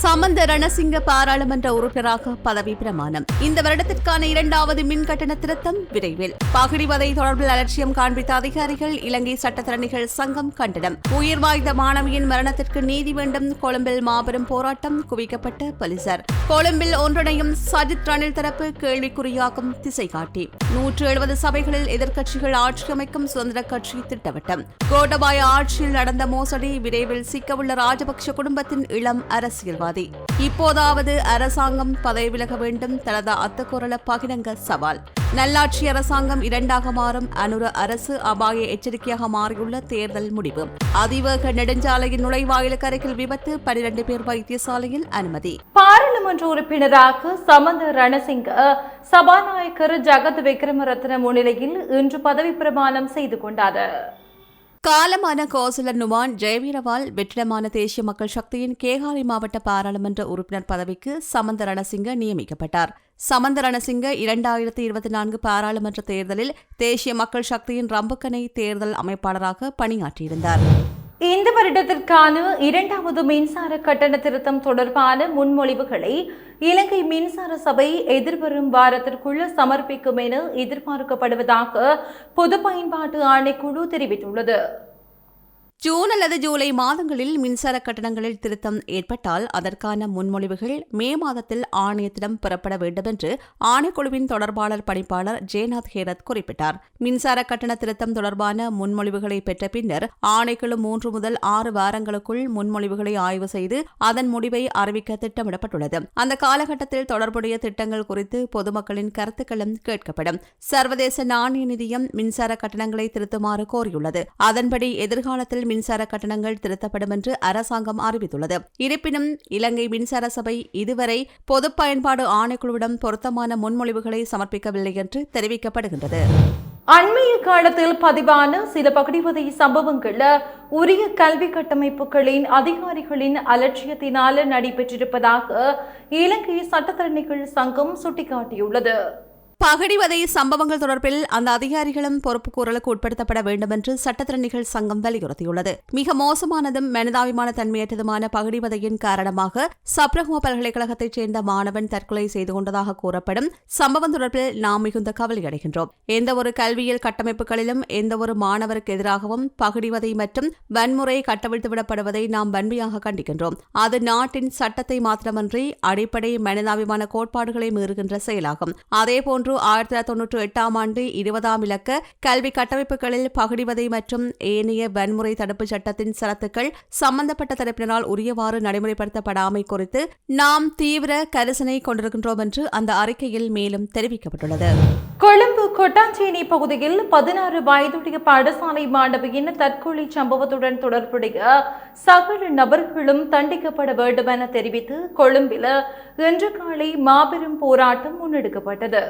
சமந்த ரணசிங்க பாராளுமன்ற உறுப்பினராக பதவி பிரமாணம். இந்த வருடத்திற்கான இரண்டாவது மின் கட்டண திருத்தம் விரைவில். பகிடிவதை தொடர்பில் அலட்சியம் காண்பித்த அதிகாரிகள் இலங்கை சட்டத்தரணிகள் சங்கம் கண்டனம். உயிர் வாய்ந்த மாணவியின் மரணத்திற்கு நீதி வேண்டும். கொழும்பில் மாபெரும் போராட்டம் குவிக்கப்பட்ட போலீசார். கொழும்பில் ஒன்றிணையும் சஜித் ரணில் தரப்பு கேள்விக்குறியாகும் திசை காட்டி நூற்று எழுபது சபைகளில் எதிர்க்கட்சிகள் ஆட்சி அமைக்கும் சுதந்திர கட்சி திட்டவட்டம். கோட்டபாய ஆட்சியில் நடந்த மோசடி விரைவில் சிக்கவுள்ள ராஜபக்ஷ குடும்பத்தின் இளம் அரசியல்வாதி. இப்போதாவது அரசாங்கம் பதவி விலக வேண்டும் தனது அத்தக்குரல பகிரங்க சவால். நல்லாட்சி அரசாங்கம் இரண்டாக மாறும் அனுர அரசு அபாய எச்சரிக்கையாக மாறியுள்ள தேர்தல் முடிவு. அதிவேக நெடுஞ்சாலையின் நுழைவாயிலுக்கு அருகில் விபத்து பனிரெண்டு பேர் வைத்தியசாலையில் அனுமதி. பாராளுமன்ற உறுப்பினராக சமந்த ரணசிங்க சபாநாயகர் ஜகத் விக்ரமரத்ன முன்னிலையில் இன்று பதவி பிரமாணம் செய்து கொண்டார். காலமான கோசலர் நுமான் ஜெயவீரவால் வெற்றிடமான தேசிய மக்கள் சக்தியின் கேகாரி மாவட்ட பாராளுமன்ற உறுப்பினர் பதவிக்கு சமந்த ரணசிங்க நியமிக்கப்பட்டார். சமந்த ரணசிங்க இரண்டாயிரத்தி இருபத்தி நான்கு பாராளுமன்ற தேர்தலில் தேசிய மக்கள் சக்தியின் ரம்புக்கனை தேர்தல் அமைப்பாளராக பணியாற்றியிருந்தார். இந்த வருடத்திற்கான இரண்டாவது மின்சார கட்டண திருத்தம் தொடர்பான முன்மொழிவுகளை இலங்கை மின்சார சபை எதிர்வரும் வாரத்திற்குள் சமர்ப்பிக்கும் என எதிர்பார்க்கப்படுவதாக பொது பயன்பாட்டு ஆணைக்குழு தெரிவித்துள்ளது. ஜூன் அல்லது ஜூலை மாதங்களில் மின்சார கட்டணங்களில் திருத்தம் ஏற்பட்டால் அதற்கான முன்மொழிவுகள் மே மாதத்தில் ஆணையத்திடம் பெறப்பட வேண்டும் என்று ஆணைக்குழுவின் தொடர்பாளர் பணிப்பாளர் ஜெயநாத் ஹேரத் குறிப்பிட்டார். மின்சார கட்டண திருத்தம் தொடர்பான முன்மொழிவுகளை பெற்ற பின்னர் ஆணைக்குழு மூன்று முதல் ஆறு வாரங்களுக்குள் முன்மொழிவுகளை ஆய்வு செய்து அதன் முடிவை அறிவிக்க திட்டமிடப்பட்டுள்ளது. அந்த காலகட்டத்தில் தொடர்புடைய திட்டங்கள் குறித்து பொதுமக்களின் கருத்துக்களும் கேட்கப்படும். சர்வதேச நாணய நிதியம் மின்சார கட்டணங்களை திருத்துமாறு கோரியுள்ளது. அதன்படி எதிர்காலத்தில் மின்சார கட்டணங்கள் திருத்தப்படும் என்று அரசாங்கம் அறிவித்துள்ளது. இருப்பினும் இலங்கை மின்சார சபை இதுவரை பொது பயன்பாடு ஆணைக்குழுவிடம் பொருத்தமான முன்மொழிவுகளை சமர்ப்பிக்கவில்லை என்று தெரிவிக்கப்படுகின்றது. அண்மைய காலத்தில் பதிவான சில பகுடிவதை சம்பவங்கள் உரிய கல்வி கட்டமைப்புகளின் அதிகாரிகளின் அலட்சியத்தினால் நடைபெற்றிருப்பதாக இலங்கை சட்டத்தரணிகள் சங்கம் சுட்டிக்காட்டியுள்ளது. பகடிவதை சம்பவங்கள் தொடர்பில் அந்த அதிகாரிகளும் பொறுப்பு கூறலுக்கு உட்படுத்தப்பட வேண்டும் என்று சட்டத்திறனிகள் சங்கம் வலியுறுத்தியுள்ளது. மிக மோசமானதும் மனிதாபிமான தன்மையற்றதுமான பகடிவதையின் காரணமாக சப்ரஹ்ம பல்கலைக்கழகத்தைச் சேர்ந்த மாணவன் தற்கொலை செய்து கொண்டதாக கூறப்படும் சம்பவம் தொடர்பில் நாம் மிகுந்த கவலையடைகின்றோம் எந்தவொரு கல்வியியல் கட்டமைப்புகளிலும் எந்தவொரு மாணவருக்கு எதிராகவும் பகடிவதை மற்றும் வன்முறை கட்டவிழ்த்து விடப்படுவதை நாம் வன்மையாக கண்டிக்கின்றோம். அது நாட்டின் சட்டத்தை மாத்திரமன்றி அடிப்படை மனிதாபிமான கோட்பாடுகளை மீறுகின்ற செயலாகும். அதேபோன்று ஆயிரத்தி தொள்ளாயிரத்தி தொன்னூற்றி எட்டாம் ஆண்டு இருபதாம் இலக்க கல்வி கட்டமைப்புகளில் பகுடிவதை மற்றும் ஏனைய வன்முறை தடுப்பு சட்டத்தின் சரத்துக்கள் சம்பந்தப்பட்ட தரப்பினரால் உரியவாறு நடைமுறைப்படுத்தப்படாமை குறித்து நாம் தீவிர கரிசனை கொண்டிருக்கின்றோம் என்று அந்த அறிக்கையில் மேலும் தெரிவிக்கப்பட்டுள்ளது. கொழும்பு கொட்டாஞ்சேனி பகுதியில் பதினாறு வயதுடைய பாடசாலை மாணவியின் தற்கொலை சம்பவத்துடன் தொடர்புடைய சகல நபர்களும் தண்டிக்கப்பட வேண்டும் என தெரிவித்து கொழும்பில் இன்று காலை மாபெரும் போராட்டம் முன்னெடுக்கப்பட்டது.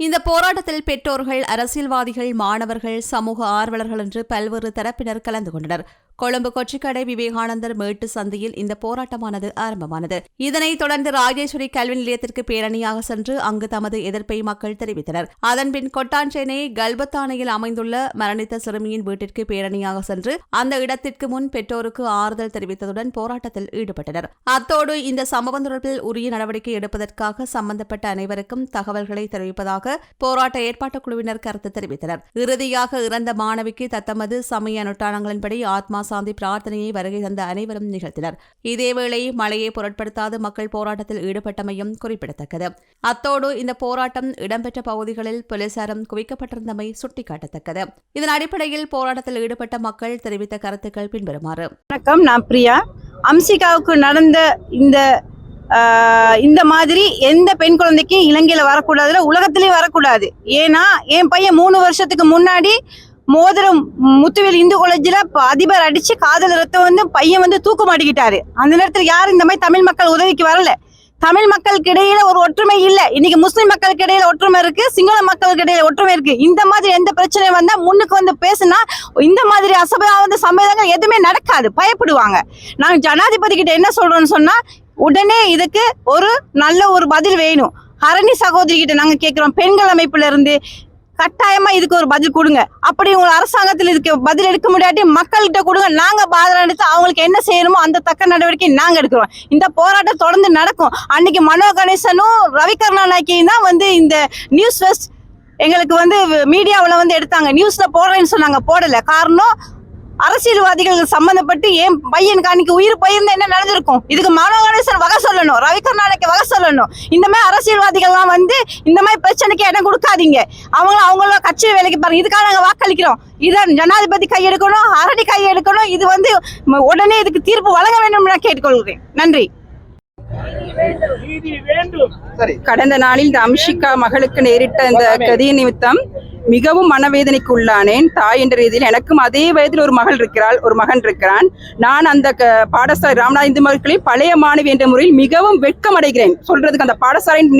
இந்த போராட்டத்தில் பெற்றோர்கள் அரசியல்வாதிகள் மாணவர்கள் சமூக ஆர்வலர்கள் என்று பல்வேறு தரப்பினர் கலந்து கொண்டனர். கொழும்பு கொச்சிக்கடை விவேகானந்தர் மேட்டு சந்தையில் இந்த போராட்டமானது ஆரம்பமானது. இதனைத் தொடர்ந்து ராஜேஸ்வரி கல்வி நிலையத்திற்கு பேரணியாக சென்று அங்கு தமது எதிர்ப்பை மக்கள் தெரிவித்தனர். அதன்பின் கொட்டாஞ்சேனை கல்பத்தானையில் அமைந்துள்ள மரணித்த சிறுமியின் வீட்டிற்கு பேரணியாக சென்று அந்த இடத்திற்கு முன் பெற்றோருக்கு ஆறுதல் தெரிவித்ததுடன் போராட்டத்தில் ஈடுபட்டனர். அத்தோடு இந்த சம்பவம் தொடர்பில் உரிய நடவடிக்கை எடுப்பதற்காக சம்பந்தப்பட்ட அனைவருக்கும் தகவல்களை தெரிவிப்பதாக போராட்ட ஏற்பாட்டுக் குழுவினர் கருத்து தெரிவித்தனர். இறுதியாக இறந்த மாணவிக்கு தத்தமது சமய அனுஷ்டானங்களின்படி ஆத்மா சாந்தி பிரார்த்தனையை வருகை தந்த அனைவரும் நிகழ்த்தினர். இதேவேளை மழையை பொருட்படுத்தாது மக்கள் போராட்டத்தில் ஈடுபட்டமையும் குறிப்பிடத்தக்கது. அத்தோடு இந்த போராட்டம் இடம்பெற்ற பகுதிகளில் போலீசாரும் குவிக்கப்பட்டிருந்தமை சுட்டிக்காட்டத்தக்கது. இதன் அடிப்படையில் போராட்டத்தில் ஈடுபட்ட மக்கள் தெரிவித்த கருத்துக்கள் பின்வருமாறு. வணக்கம் நான் பிரியா. அம்சிகாவுக்கு நடந்த இந்த இந்த மாதிரி எந்த பெண் குழந்தைக்கும் இலங்கையில வரக்கூடாதுல உலகத்திலயும் வரக்கூடாது. ஏன்னா என் பையன் மூணு வருஷத்துக்கு முன்னாடி மோதிரம் முத்துவேல் இந்து காலேஜ்ல அதிபர் அடிச்சு காதல் ரத்தம் வந்து பையன் வந்து தூக்க மாட்டிக்கிட்டாரு. அந்த நேரத்தில் யாரும் இந்த மாதிரி தமிழ் மக்கள் உதவிக்கு வரல. தமிழ் மக்களுக்கு இடையில ஒரு ஒற்றுமை இல்ல. இன்னைக்கு முஸ்லிம் மக்களுக்கு இடையில ஒற்றுமை இருக்கு சிங்கள மக்களுக்கு இடையில ஒற்றுமை இருக்கு. இந்த மாதிரி எந்த பிரச்சனையும் வந்தா முன்னுக்கு வந்து பேசுனா இந்த மாதிரி அசபா வந்து சம்மேளனங்கள் எதுவுமே நடக்காது. பயப்படுவாங்க. நாங்க ஜனாதிபதி கிட்ட என்ன சொல்றோம்னு சொன்னா உடனே இதுக்கு ஒரு நல்ல ஒரு பதில் வேணும். ஹரணி சகோதரி கிட்ட நாங்க கேட்கிறோம் பெண்கள் அமைப்புல இருந்து கட்டாயமா இதுக்கு ஒரு பதில் கொடுங்க. அப்படி உங்க அரசாங்கத்தில் இதுக்கு பதில் எடுக்க முடியாட்டி மக்கள்கிட்ட கொடுங்க. நாங்க பாதம் எடுத்து அவங்களுக்கு என்ன செய்யணுமோ அந்த தக்க நடவடிக்கை நாங்க எடுக்கிறோம். இந்த போராட்டம் தொடர்ந்து நடக்கும். அன்னைக்கு மனோ கணேசனும் ரவிகருணாநாயக்கியும் தான் வந்து இந்த நியூஸ் ஃபெஸ்ட் எங்களுக்கு வந்து மீடியாவில் வந்து எடுத்தாங்க. நியூஸில் போடுறேன்னு சொன்னாங்க. போடலை. காரணம் அரசியல்வாதிகள் சம்பந்தப்பட்டு என் பையனுக்கு அன்னைக்கு உயிர் போயிருந்தா என்ன நடந்திருக்கும்? இதுக்கு மனோ கணேசன் வகை சொல்லணும். ரவி கருணாநிதிக்கு வகை சொல்லணும். இந்த மாதிரி அரசியல்வாதிகள்லாம் வந்து இந்த மாதிரி பிரச்சனைக்கு இடம் கொடுக்காதீங்க. அவங்க அவங்கள கட்சி வேலைக்கு பாருங்க. இதுக்காக நாங்க வாக்களிக்கிறோம். இதை ஜனாதிபதி கையெடுக்கணும் அரடி கையெடுக்கணும் இது வந்து உடனே இதுக்கு தீர்ப்பு வழங்க வேண்டும் நான் கேட்டுக்கொள்கிறேன். நன்றி. கடந்த நாளில் இந்த அம்ஷிகா மகளுக்கு நேரிட்ட இந்த கதி நிமித்தம் மிகவும் மனவேதனைக்கு உள்ளானேன் தாய் என்ற ரீதியில் எனக்கும் அதே வயதில் ஒரு மகள் இருக்கிறாள் ஒரு மகன் இருக்கிறான். நான் அந்த பாடசாலை ராமநாத இந்து மகளில் பழைய மாணவி என்ற முறையில் மிகவும் வெட்கம் அடைகிறேன். சொல்றதுக்கு அந்த பாடசாலையின்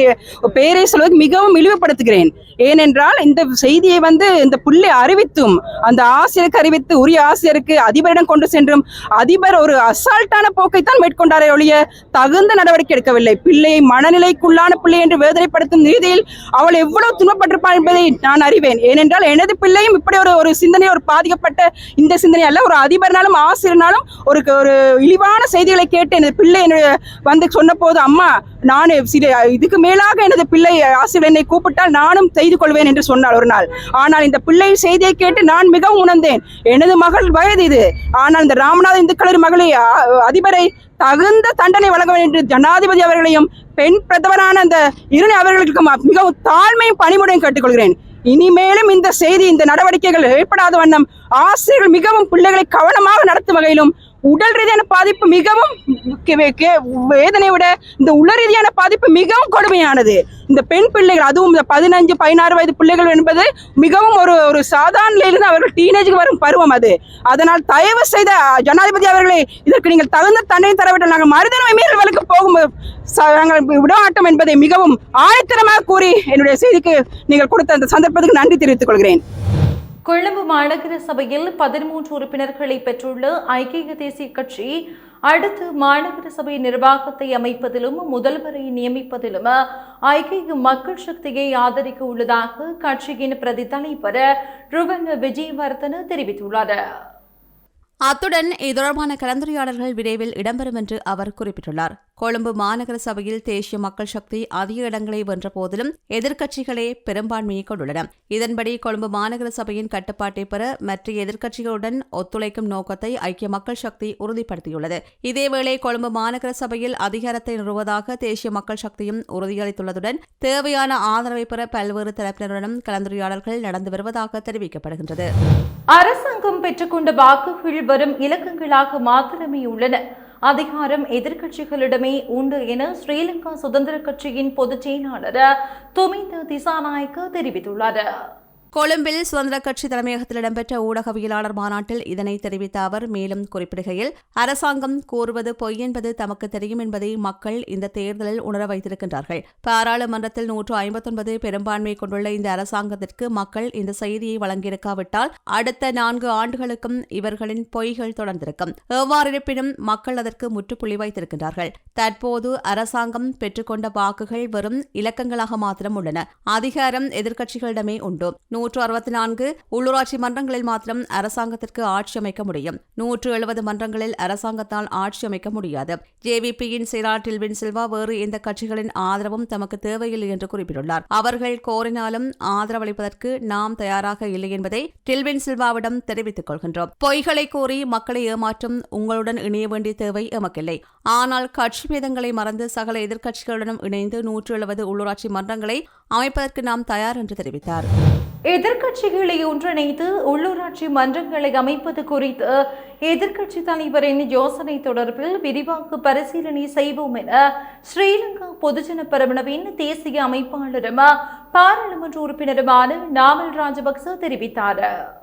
பெயரை சொல்வதற்கு மிகவும் இழிவுபடுத்துகிறேன். ஏனென்றால் இந்த செய்தியை வந்து இந்த புள்ளை அறிவித்தும் அந்த ஆசிரியருக்கு அறிவித்து உரிய ஆசிரியருக்கு அதிபரிடம் கொண்டு சென்றும் அதிபர் ஒரு அசால்ட்டான போக்கை தான் மேற்கொண்டாரே ஒழிய தகுந்த நடவடிக்கை எடுக்கவில்லை. பிள்ளையை மனநிலைக்குள்ளான பிள்ளை என்று வேதனைப்படுத்தும் ரீதியில் அவள் எவ்வளவு துன்பப்பட்டிருப்பாள் என்பதை நான் அறிவேன். ஏனென்றால் எனது பிள்ளையும் இப்படி ஒரு ஒரு சிந்தனை ஒரு பாதிக்கப்பட்ட இந்த சிந்தனை அல்ல. ஒரு அதிபர்னாலும் ஆசிரியர்னாலும் ஒரு ஒரு இழிவான செய்திகளை கேட்டு எனது பிள்ளை என்னுடைய வந்து சொன்னபோது அம்மா நான் சில இதுக்கு மேலாக எனது பிள்ளை ஆசிரியர் என்னை கூப்பிட்டால் நானும் செய்து கொள்வேன் என்று சொன்னாள் ஒரு நாள். ஆனால் இந்த பிள்ளை செய்தியை கேட்டு நான் மிகவும் உணர்ந்தேன். எனது மகள் வயது இது. ஆனால் இந்த ராமநாத இந்து கல்லூரி மகளை அதிபரை தகுந்த தண்டனை வழங்க வேண்டும் என்று ஜனாதிபதி அவர்களையும் பெண் பிரதமரான அந்த இரு அவர்களுக்கு மிகவும் தாழ்மையும் பணிமுறையும் கேட்டுக்கொள்கிறேன். இனிமேலும் இந்த செய்தி இந்த நடவடிக்கைகள் ஏற்படாத வண்ணம் ஆசிரியர்கள் மிகவும் பிள்ளைகளை கவனமாக நடத்தும் வகையிலும் உடல் ரீதியான பாதிப்பு மிகவும் கே- கே- வேதனை விட இந்த உள ரீதியான பாதிப்பு மிகவும் கொடுமையானது. இந்த பெண் பிள்ளைகள் அதுவும் இந்த பதினஞ்சு பதினாறு வயது பிள்ளைகள் என்பது மிகவும் ஒரு ஒரு சாதாரண அவர்கள் டீனேஜுக்கு வரும் பருவம் அது. அதனால் தயவு செய்த ஜனாதிபதி அவர்களை இதற்கு நீங்கள் தகுந்த தண்டனை தரவிட்டால் நாங்கள் மறுதன்மை மீறல் வழக்கு போகும் நாங்கள் விடமாட்டோம் என்பதை மிகவும் ஆணித்தரமாக கூறி என்னுடைய செய்திக்கு நீங்கள் கொடுத்த அந்த சந்தர்ப்பத்துக்கு நன்றி தெரிவித்துக் கொள்கிறேன். கொழும்பு மாநகர சபையில் பதிமூன்று உறுப்பினர்களை பெற்றுள்ள ஐக்கிய தேசிய கட்சி அடுத்து மாநகர சபை நிர்வாகத்தை அமைப்பதிலும் முதல்வரை நியமிப்பதிலும் ஐக்கிய மக்கள் சக்தியை ஆதரிக்க உள்ளதாக கட்சியின் பிரதி தலைவர் ருவன் விஜயவர்தன தெரிவித்துள்ளார். அத்துடன் இது தொடர்பான கலந்துரையாடல்கள் விரைவில் இடம்பெறும் என்று அவர் குறிப்பிட்டுள்ளார். கொழும்பு மாநகர சபையில் தேசிய மக்கள் சக்தி அதிக இடங்களை வென்ற போதிலும் எதிர்க்கட்சிகளே பெரும்பான்மையை கொண்டுள்ளன. இதன்படி கொழும்பு மாநகர சபையின் கட்டுப்பாட்டை பெற மற்ற எதிர்க்கட்சிகளுடன் ஒத்துழைக்கும் நோக்கத்தை ஐக்கிய மக்கள் சக்தி உறுதிப்படுத்தியுள்ளது. இதேவேளை கொழும்பு மாநகர சபையில் அதிகாரத்தை நிறுவதாக தேசிய மக்கள் சக்தியும் உறுதியளித்துள்ளதுடன் தேவையான ஆதரவை பெற பல்வேறு தரப்பினருடனும் கலந்துரையாடல்கள் நடந்து வருவதாக தெரிவிக்கப்படுகின்றது. அரசாங்கம் பெற்றுக்கொண்ட வாக்குகள் வரும் இலக்கங்களாக மாத்திரமே உள்ளன. அதிகாரம் எதிர்க்கட்சிகளிடமே உண்டு என ஸ்ரீலங்கா சுதந்திர கட்சியின் பொதுச் செயலாளர் துமிந்த திசாநாயக்க தெரிவித்துள்ளார். கொழும்பில் சுதந்திர கட்சி தலைமையகத்தில் இடம்பெற்ற ஊடகவியலாளர் மாநாட்டில் இதனை தெரிவித்த அவர் மேலும் குறிப்பிடுகையில் அரசாங்கம் கூறுவது பொய் என்பது தமக்கு தெரியும் என்பதை மக்கள் இந்த தேர்தலில் உணர வைத்திருக்கின்றார்கள். பாராளுமன்றத்தில் நூற்று ஐம்பத்தொன்பது பெரும்பான்மை கொண்டுள்ள இந்த அரசாங்கத்திற்கு மக்கள் இந்த செய்தியை வழங்கியிருக்காவிட்டால் அடுத்த நான்கு ஆண்டுகளுக்கும் இவர்களின் பொய்கள் தொடர்ந்திருக்கும். எவ்வாறிருப்பினும் மக்கள் அதற்கு முற்றுப்புள்ளி வைத்திருக்கின்றார்கள். தற்போது அரசாங்கம் பெற்றுக்கொண்ட வாக்குகள் வெறும் இலக்கங்களாக மாத்திரம் உள்ளன. அதிகாரம் எதிர்க்கட்சிகளிடமே உண்டு. நூற்று அறுபத்தி நான்கு உள்ளூராட்சி மன்றங்களில் மாத்திரம் அரசாங்கத்திற்கு ஆட்சி அமைக்க முடியும். நூற்று எழுபது மன்றங்களில் அரசாங்கத்தால் ஆட்சி அமைக்க முடியாது. ஜேவிபியின் செயலாளர் டில்வின் சில்வா வேறு எந்த கட்சிகளின் ஆதரவும் தமக்கு தேவையில்லை என்று குறிப்பிட்டுள்ளார். அவர்கள் கோரினாலும் ஆதரவளிப்பதற்கு நாம் தயாராக இல்லை என்பதை டில்வின் சில்வாவிடம் தெரிவித்துக் கொள்கின்றோம். பொய்களை கூறி மக்களை ஏமாற்றும் உங்களுடன் இணைய வேண்டிய தேவை எமக்கில்லை. ஆனால் கட்சி பேதங்களை மறந்து சகல எதிர்க்கட்சிகளுடனும் இணைந்து நூற்று எழுபது உள்ளூராட்சி மன்றங்களை அமைப்பதற்கு நாம் தயார் என்று தெரிவித்தார். எதிர்க்கட்சிகளை ஒன்றிணைத்து உள்ளூராட்சி மன்றங்களை அமைப்பது குறித்து எதிர்க்கட்சி தலைவரின் யோசனை தொடர்பில் விரிவாக பரிசீலனை செய்வோம் என ஸ்ரீலங்கா பொதுஜன பெரமுனவின் தேசிய அமைப்பாளரும் பாராளுமன்ற உறுப்பினருமான நாமல் ராஜபக்ச தெரிவித்தார்.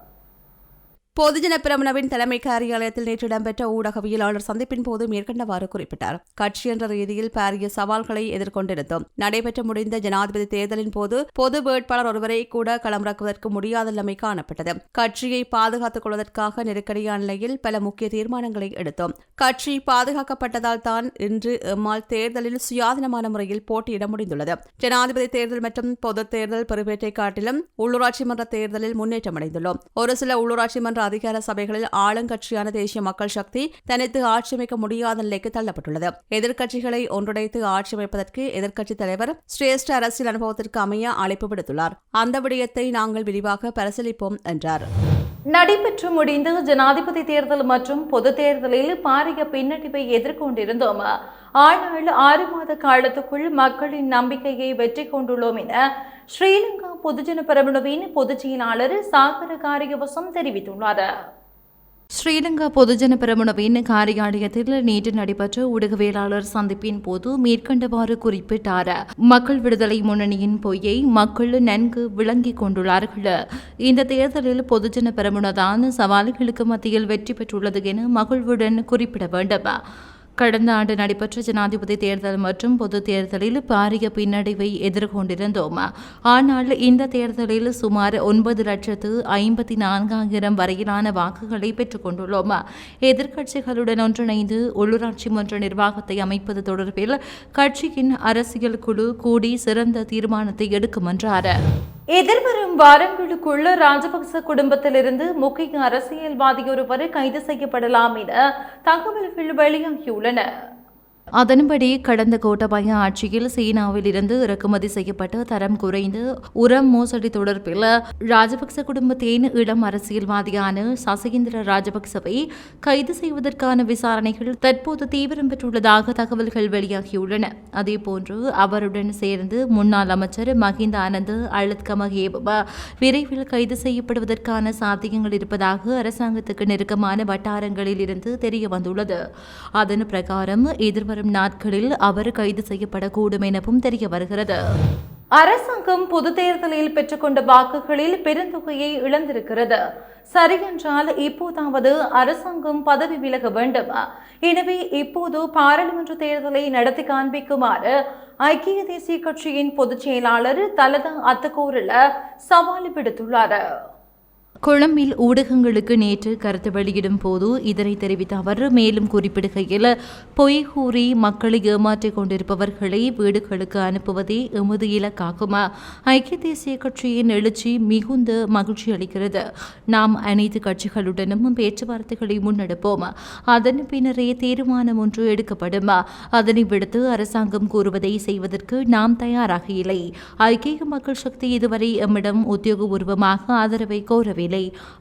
பொதுஜன பிரமணவின் தலைமை காரியாலயத்தில் நேற்று இடம்பெற்ற ஊடகவியலாளர் சந்திப்பின் போது மேற்கண்டவாறு குறிப்பிட்டார். கட்சி என்ற ரீதியில் பாரிய சவால்களை எதிர்கொண்டிருந்தோம். நடைபெற்று முடிந்த ஜனாதிபதி தேர்தலின் போது பொது வேட்பாளர் ஒருவரை கூட களமிறக்குவதற்கு முடியாத நிலைமை காணப்பட்டது. கட்சியை பாதுகாத்துக் கொள்வதற்காக நெருக்கடியான நிலையில் பல முக்கிய தீர்மானங்களை எடுத்தோம். கட்சி பாதுகாக்கப்பட்டதால் தான் இன்று எம்மால் தேர்தலில் சுயாதீனமான முறையில் போட்டியிட முடிந்துள்ளது. ஜனாதிபதி தேர்தல் மற்றும் பொது தேர்தல் பெறுவேற்றை காட்டிலும் உள்ளூராட்சி மன்ற தேர்தலில் முன்னேற்றம் அடைந்துள்ளோம். ஒரு சில உள்ளூராட்சி மன்ற அதிகார சபைகளில் ஆளுங்கட்சியான தேசிய மக்கள் சக்தி தனித்து ஆட்சி அமைக்க முடியாத நிலைக்கு தள்ளப்பட்டுள்ளது. எதிர்க்கட்சிகளை ஒன்றிணைத்து ஆட்சி அமைப்பதற்கு எதிர்க்கட்சித் தலைவர் சிரேஷ்ட அரசியல் அனுபவத்திற்கு அமைய அழைப்பு விடுத்துள்ளார். அந்த விடயத்தை நாங்கள் விரிவாக பரிசீலிப்போம் என்றார். நடைபெற்று முடிந்த ஜனாதிபதி தேர்தல் மற்றும் பொது தேர்தலில் பாரிய பின்னடைவை எதிர்கொண்டிருந்தோம். ஆனால் ஆறு மாத காலத்துக்குள் மக்களின் நம்பிக்கையை வெற்றி கொண்டுள்ளோம் என ஸ்ரீலங்கா பொதுஜன பெரமுனவின் பொதுச் செயலாளர் சாகர காரியவசம் தெரிவித்துள்ளார். ஸ்ரீலங்கா பொதுஜன பெரமுனவின் காரியாலயத்தில் நேற்று நடைபெற்ற ஊடகவியலாளர் சந்திப்பின் போது மேற்கண்டவாறு குறிப்பிட்டார். மக்கள் விடுதலை முன்னணியின் பொய்யை மக்கள் நன்கு விளங்கிக் கொண்டுள்ளார்கள். இந்த தேர்தலில் பொதுஜன பெரமுனதான் சவால்களுக்கு மத்தியில் வெற்றி பெற்றுள்ளது என மகிழ்வுடன் குறிப்பிட வேண்டும். கடந்த ஆண்டு நடைபெற்ற ஜனாதிபதி தேர்தல் மற்றும் பொது தேர்தலில் பாரிய பின்னடைவை எதிர்கொண்டிருந்தோம். ஆனால் இந்த தேர்தலில் சுமார் ஒன்பது லட்சத்து ஐம்பத்தி நான்காயிரம் வரையிலான வாக்குகளை பெற்றுக் கொண்டுள்ளோம். எதிர்க்கட்சிகளுடன் ஒன்றிணைந்து உள்ளூராட்சி மன்ற நிர்வாகத்தை அமைப்பது தொடர்பில் கட்சியின் அரசியல் குழு கூடி சிறந்த தீர்மானத்தை எடுக்கும் என்றார் எதிர்வரும் வாரங்களுக்குள்ள ராஜபக்ச குடும்பத்திலிருந்து முக்கிய அரசியல்வாதி ஒருவர் கைது செய்யப்படலாம் என தகவல்கள் வெளியாகியுள்ளன. உள்ளனர் அதன்படி கடந்த கோட்டபாய ஆட்சியில் சீனாவில் இருந்து இறக்குமதி செய்யப்பட்ட தரம் குறைந்து உரம் மோசடி தொடர்பில் ராஜபக்ச குடும்பத்தின் இளம் அரசியல்வாதியான சசகேந்திர ராஜபக்சவை கைது செய்வதற்கான விசாரணைகள் தற்போது தீவிரம் பெற்றுள்ளதாக தகவல்கள் வெளியாகியுள்ளன. அதேபோன்று அவருடன் சேர்ந்து முன்னாள் அமைச்சர் மஹிந்த ஆனந்த் அழுத்கமகேப விரைவில் கைது செய்யப்படுவதற்கான சாத்தியங்கள் இருப்பதாக அரசாங்கத்துக்கு நெருக்கமான வட்டாரங்களில் இருந்து தெரிய வந்துள்ளது அதன் பிரகாரம் எதிர்வரும் நாட்களில் அவர் கைது செய்யப்படக்கூடும் எனவும் தெரிய வருகிறது. அரசாங்கம் பொது தேர்தலில் பெற்றுக்கொண்ட வாக்குகளில் பெருந்தொகையை இழந்திருக்கிறது. சரியென்றால் இப்போதாவது அரசாங்கம் பதவி விலக வேண்டும். எனவே இப்போது பாராளுமன்ற தேர்தலை நடத்தி காண்பிக்குமாறு ஐக்கிய தேசிய கட்சியின் பொதுச் செயலாளர் தலதா அத்தகோரில் சவால் விடுத்துள்ளார். கொழும்பில் ஊடகங்களுக்கு நேற்று கருத்து வெளியிடும் போது இதனை தெரிவித்த அவர் மேலும் குறிப்பிடுகையில் பொய் கூறி மக்களை ஏமாற்றிக் கொண்டிருப்பவர்களை வீடுகளுக்கு அனுப்புவதே எமது இலக்காகும்? ஐக்கிய தேசிய கட்சியின் எழுச்சி மிகுந்த மகிழ்ச்சி அளிக்கிறது. நாம் அனைத்து கட்சிகளுடனும் பேச்சுவார்த்தைகளை முன்னெடுப்போம். அதன் பின்னரே தீர்மானம் ஒன்று எடுக்கப்படும். அதனை விடுத்து அரசாங்கம் கூறுவதை செய்வதற்கு நாம் தயாராக இல்லை. ஐக்கிய மக்கள் சக்தி இதுவரை எம்மிடம் உத்தியோகபூர்வமாக ஆதரவை கோரவில்லை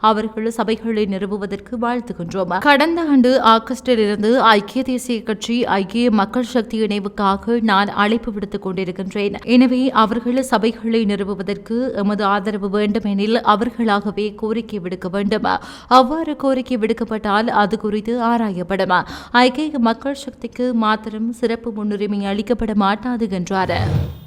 அவர்கள் சபைகளை நிறுவுவதற்கு வாழ்த்துகின்றோம். கடந்த ஆண்டு ஆகஸ்டில் இருந்து ஐக்கிய தேசிய கட்சி ஐக்கிய மக்கள் சக்தி இணைவுக்காக நான் அழைப்பு விடுத்துக் கொண்டிருக்கின்றேன். எனவே அவர்கள் சபைகளை நிறுவுவதற்கு எமது ஆதரவு வேண்டுமெனில் அவர்களாகவே கோரிக்கை விடுக்க வேண்டும். அவ்வாறு கோரிக்கை விடுக்கப்பட்டால் அது குறித்து ஆராயப்படும். ஐக்கிய மக்கள் சக்திக்கு மாத்திரம் சிறப்பு முன்னுரிமை அளிக்கப்பட மாட்டாது என்றார்.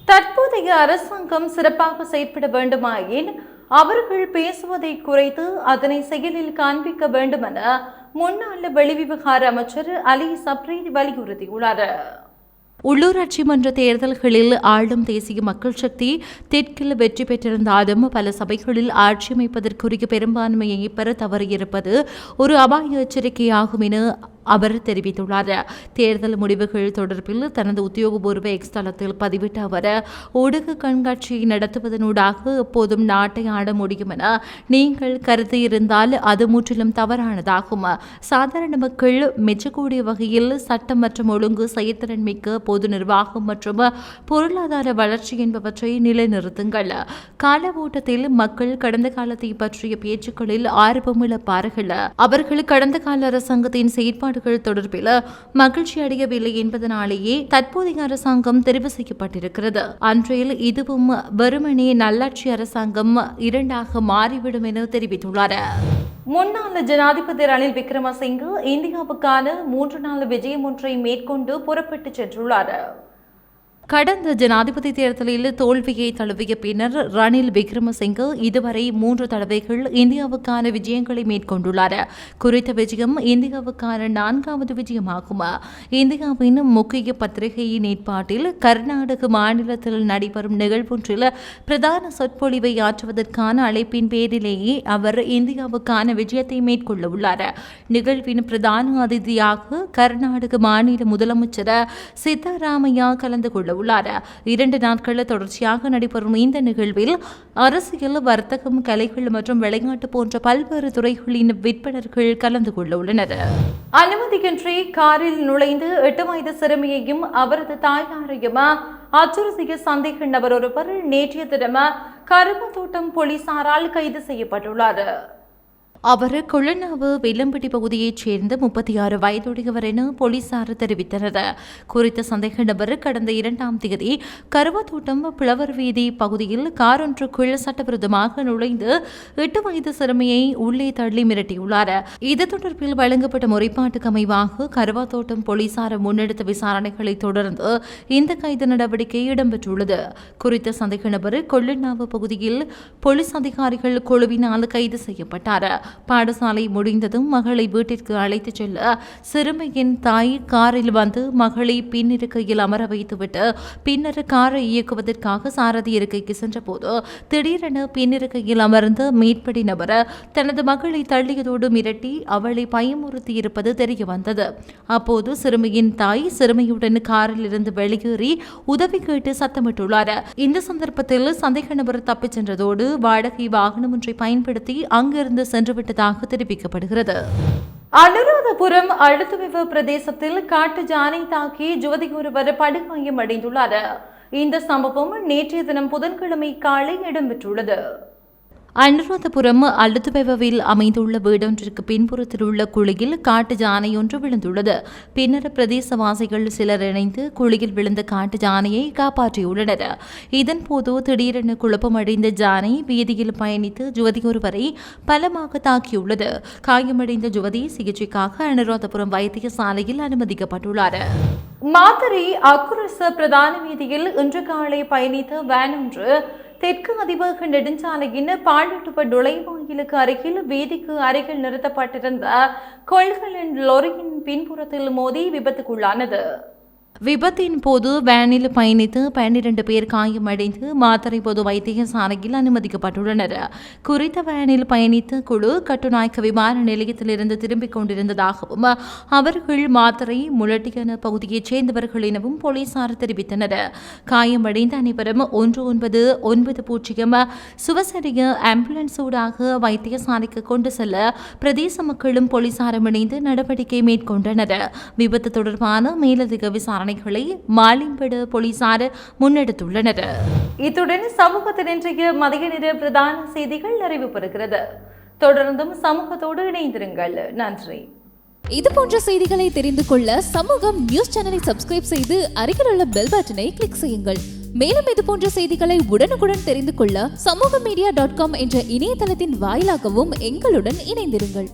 தற்போதைய அரசாங்கம் சிறப்பாக செயற்பட வேண்டுமாயின் அவர்கள் பேசுவதை குறைத்து அதனை செயலில் காண்பிக்க வேண்டுமென முன்னாள் வெளிவிவகார அமைச்சர் அலி சப்ரீத் வலியுறுத்தியுள்ளார். உள்ளூராட்சி மன்ற தேர்தல்களில் ஆளும் தேசிய மக்கள் சக்தி தெற்கில் வெற்றி பெற்றிருந்தாலும் பல சபைகளில் ஆட்சி அமைப்பதற்குரிய பெரும்பான்மையை பெற தவறியிருப்பது ஒரு அபாய எச்சரிக்கையாகும் என அவர் தெரிவித்துள்ளார். தேர்தல் முடிவுகள் தொடர்பில் தனது உத்தியோகபூர்வ எக்ஸ் தளத்தில் பதிவிட்ட அவர் ஊடக கண்காட்சியை நடத்துவதனூடாக எப்போதும் நாட்டை ஆட முடியும் என நீங்கள் கருதியிருந்தால் அது முற்றிலும் தவறானதாகும். சாதாரண மக்கள் மெச்சக்கூடிய வகையில் சட்டம் மற்றும் ஒழுங்கு செயற்திறன் மிக்க பொது நிர்வாகம் மற்றும் பொருளாதார வளர்ச்சி என்பவற்றை நிலைநிறுத்துங்கள். கால ஓட்டத்தில் மக்கள் கடந்த காலத்தை பற்றிய பேச்சுக்களில் ஆர்வம் இழப்பார்கள் அவர்கள் கடந்த கால அரசாங்கத்தின் செயற்பாடுகள் தொடர்பில் மகிழ்ச்சி அடையவில்லை என்பதனாலேயே தற்போதைய அரசாங்கம் தெரிவு செய்யப்பட்டிருக்கிறது. அன்றையில் இதுவும் வெறுமனே நல்லாட்சி அரசாங்கம் இரண்டாக மாறிவிடும் என தெரிவித்துள்ளார். முன்னாள் ஜனாதிபதி ரணில் விக்ரமசிங்க இந்தியாவுக்கான மூன்று நாள் விஜயம் ஒன்றை மேற்கொண்டு புறப்பட்டு சென்றுள்ளார். கடந்த ஜனாதிபதி தேர்தலில் தோல்வியை தழுவிய பின்னர் ரணில் விக்ரமசிங்கே இதுவரை மூன்று தடவைகள் இந்தியாவுக்கான விஜயங்களை மேற்கொண்டுள்ளார். குறித்த விஜயம் இந்தியாவுக்கான நான்காவது விஜயமாகும்? இந்தியாவின் முக்கிய பத்திரிகையின் ஏற்பாட்டில் கர்நாடக மாநிலத்தில் நடைபெறும் நிகழ்வொன்றில் பிரதான சொற்பொழிவை ஆற்றுவதற்கான அழைப்பின் பேரிலேயே அவர் இந்தியாவுக்கான விஜயத்தை மேற்கொள்ள உள்ளார் நிகழ்வின் பிரதான அதிதியாக கர்நாடக மாநில முதலமைச்சர் சித்தராமையா கலந்து கொள்ள உள்ளார் இரண்டு நாட்கள் தொடர்ச்சியாக நடைபெறும் இந்த நிகழ்வில் அரசியல் வர்த்தகம் கலைகள் மற்றும் விளையாட்டு போன்ற பல்வேறு துறைகளின் விற்பனர்கள் கலந்து கொள்ள உள்ளனர். அனுமதியின்றி காரில் நுழைந்து எட்டு வயது சிறுமியையும் அவரது தாயாரையும் அச்சுறுத்திய சந்தேக நபர் ஒருவர் நேற்றைய கருப்பு தோட்டம் போலீசாரால் கைது செய்யப்பட்டுள்ளார். அவர் கொள்ளனாவு வெள்ளம்பட்டி பகுதியைச் சேர்ந்த முப்பத்தி ஆறு வயதுடையவர் என போலீசார் தெரிவித்தனர். குறித்த சந்தேக நபர் கடந்த இரண்டாம் தேதி கருவத்தோட்டம் பிளவர் வீதி பகுதியில் கார் ஒன்றுக்குள் சட்டவிரோதமாக நுழைந்து எட்டு வயது சிறுமியை உள்ளே தள்ளி மிரட்டியுள்ளார். இது தொடர்பில் வழங்கப்பட்ட முறைப்பாட்டுக்கு அமைவாக கருவாத்தோட்டம் போலீசார் முன்னெடுத்த விசாரணைகளை தொடர்ந்து இந்த கைது நடவடிக்கை இடம்பெற்றுள்ளது. குறித்த சந்தேக நபர் கொள்ளனாவு பகுதியில் போலீஸ் அதிகாரிகள் குழுவினால் கைது செய்யப்பட்டார். பாடசாலை முடிந்ததும் மகளை வீட்டிற்கு அழைத்துச் செல்ல சிறுமியின் தாய் காரில் வந்து மகளை பின்னிருக்கையில் அமர வைத்துவிட்டு பின்னர் காரை இயக்குவதற்காக சாரதி இருக்கைக்கு சென்றபோது திடீரென பின்னிருக்கையில் அமர்ந்து மீட்படி நபர் தனது மகளை தள்ளியதோடு மிரட்டி அவளை பயமுறுத்தி இருப்பது தெரிய வந்தது அப்போது சிறுமியின் தாய் சிறுமியுடன் காரில் இருந்து வெளியேறி உதவி கேட்டு சத்தமிட்டுள்ளார். இந்த சந்தர்ப்பத்தில் சந்தேக நபர் தப்பிச் சென்றதோடு வாடகை வாகனம் ஒன்றை பயன்படுத்தி அங்கிருந்து சென்று சென்றுவிட்டதாக தெரிவிக்கப்படுகிறது. அனுராதபுரம் அடுத்துவிவ பிரதேசத்தில் காட்டு ஜானை தாக்கி ஜோதி ஒருவர் படுகாயம் அடைந்துள்ளார் இந்த சம்பவம் நேற்றைய தினம் புதன்கிழமை காலை இடம்பெற்றுள்ளது. அனுராதபுரம் அழுத்துபெவவில் அமைந்துள்ள வீடொன்றிற்கு பின்புறத்தில் உள்ள குழியில் காட்டு ஜானை ஒன்று விழுந்துள்ளது. பின்னர் பிரதேசவாசிகள் சிலர் இணைந்து குழியில் விழுந்த காட்டு ஜானையை காப்பாற்றியுள்ளனர். இதன்போது திடீரென குழப்பமடைந்த ஜானை வீதியில் பயணித்து ஜுவதி ஒருவரை பலமாக தாக்கியுள்ளது. காயமடைந்த ஜுவதி சிகிச்சைக்காக அனுராதபுரம் வைத்தியசாலையில் அனுமதிக்கப்பட்டுள்ளார். மாதிரி அக்குரச பிரதான வீதியில் இன்று காலை பயணித்த வேன் ஒன்று தெற்கு அதிவேக நெடுஞ்சாலையின் பாலட்டுவ நுழைவாயிலுக்கு அருகில் வீதிக்கு அருகில் நிறுத்தப்பட்டிருந்த கொள்களின் லொரியின் பின்புறத்தில் மோதி விபத்துக்குள்ளானது. விபத்தின் போது வேனில் பயணித்து பன்னிரண்டு பேர் காயமடைந்து மாத்திரை பொது வைத்தியசாலையில் அனுமதிக்கப்பட்டுள்ளனர். குறித்த வேனில் பயணித்த குழு கட்டுநாயக்க விமான நிலையத்திலிருந்து திரும்பிக் கொண்டிருந்ததாகவும் அவர்கள் மாத்திரை முலட்டியன பகுதியைச் சேர்ந்தவர்கள் எனவும் போலீசார் தெரிவித்தனர். காயமடைந்த அனைவரும் ஒன்று ஒன்பது ஒன்பது பூஜ்ஜியம் சுவசரிய ஆம்புலன்ஸ் ஊடாக வைத்தியசாலைக்கு கொண்டு செல்ல பிரதேச மக்களும் போலீசாரும் இணைந்து நடவடிக்கை மேற்கொண்டனர். விபத்து தொடர்பான மேலதிக விசாரணை விசாரணைகளை மாலிம்படு போலீசார் முன்னெடுத்துள்ளனர். இத்துடன் சமூகத்தின் இன்றைய மதிய நேர பிரதான செய்திகள் நிறைவு பெறுகிறது தொடர்ந்தும் சமூகத்தோடு இணைந்திருங்கள். நன்றி. இது போன்ற செய்திகளை தெரிந்து கொள்ள சமூகம் நியூஸ் சேனலை சப்ஸ்கிரைப் செய்து அருகில் உள்ள பெல் பட்டனை கிளிக் செய்யுங்கள். மேலும் இது போன்ற செய்திகளை உடனுக்குடன் தெரிந்து கொள்ள சமூக மீடியா டாட் காம் என்ற இணையதளத்தின் வாயிலாகவும் எங்களுடன் இணைந்திருங்கள்.